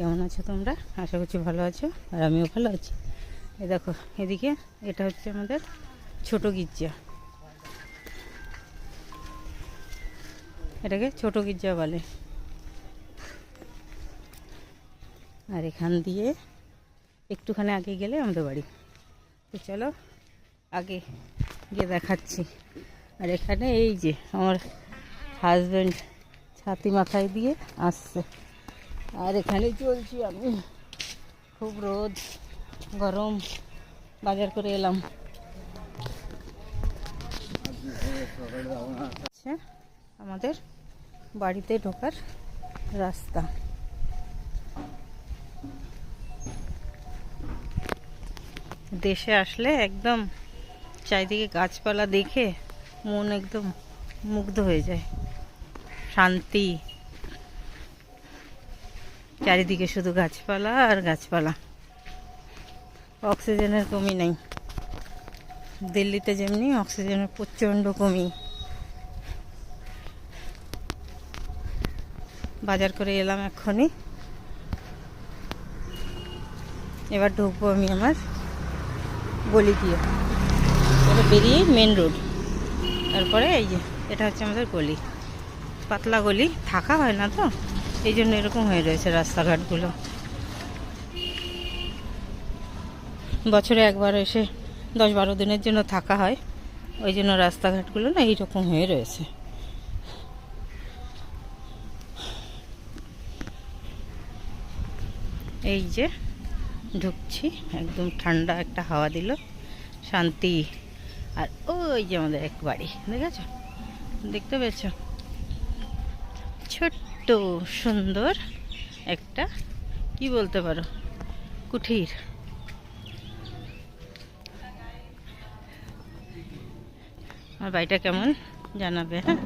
আছো তোমরা? আশা করছি ভালো আছো, আর আমিও ভালো আছি। এ দেখো, এদিকে এটা হচ্ছে আমাদের ছোট গির্জা। এটাকে ছোট গির্জা বলে। আর এখান দিয়ে একটুখানি আগে গেলে আমাদের বাড়ি। তো চলো, আগে গিয়ে দেখাচ্ছি। আর এখানে এই যে আমার হাজব্যান্ড ছাতি মাথায় দিয়ে আসছে। আর এখানে চলছি আমি। খুব রোদ, গরম, বাজার করে এলাম। আমাদের বাড়িতে ঢোকার রাস্তা। দেশে আসলে একদম চারিদিকে গাছপালা দেখে মন একদম মুগ্ধ হয়ে যায়। শান্তি। চারিদিকে শুধু গাছপালা আর গাছপালা। অক্সিজেনের কমি নেই। দিল্লিতে যেমনি অক্সিজেনের প্রচণ্ড কমি। বাজার করে এলাম এক্ষুনি। এবার ঢুকবো আমি আমার গলি দিয়ে এটা বেরিয়ে মেন রোড তারপরে এই যে, এটা হচ্ছে আমাদের গলি। পাতলা গলি, থাকা হয় না তো? এই জন্য এরকম হয়ে রয়েছে রাস্তাঘাটগুলো। বছরে একবার এসে দশ বারো দিনের জন্য থাকা হয়। ওই জন্য রাস্তাঘাটগুলো না এইরকম হয়ে রয়েছে। এই যে ঢুকছি, একদম ঠান্ডা একটা হাওয়া দিল। শান্তি। আর ওই যে আমাদের এক বাড়ি দেখেছ? দেখতে পেয়েছ? ছোট্ট সুন্দর একটা কি বলতে পারো কুঠির। আমার বাড়িটা কেমন জানাবে হ্যাঁ?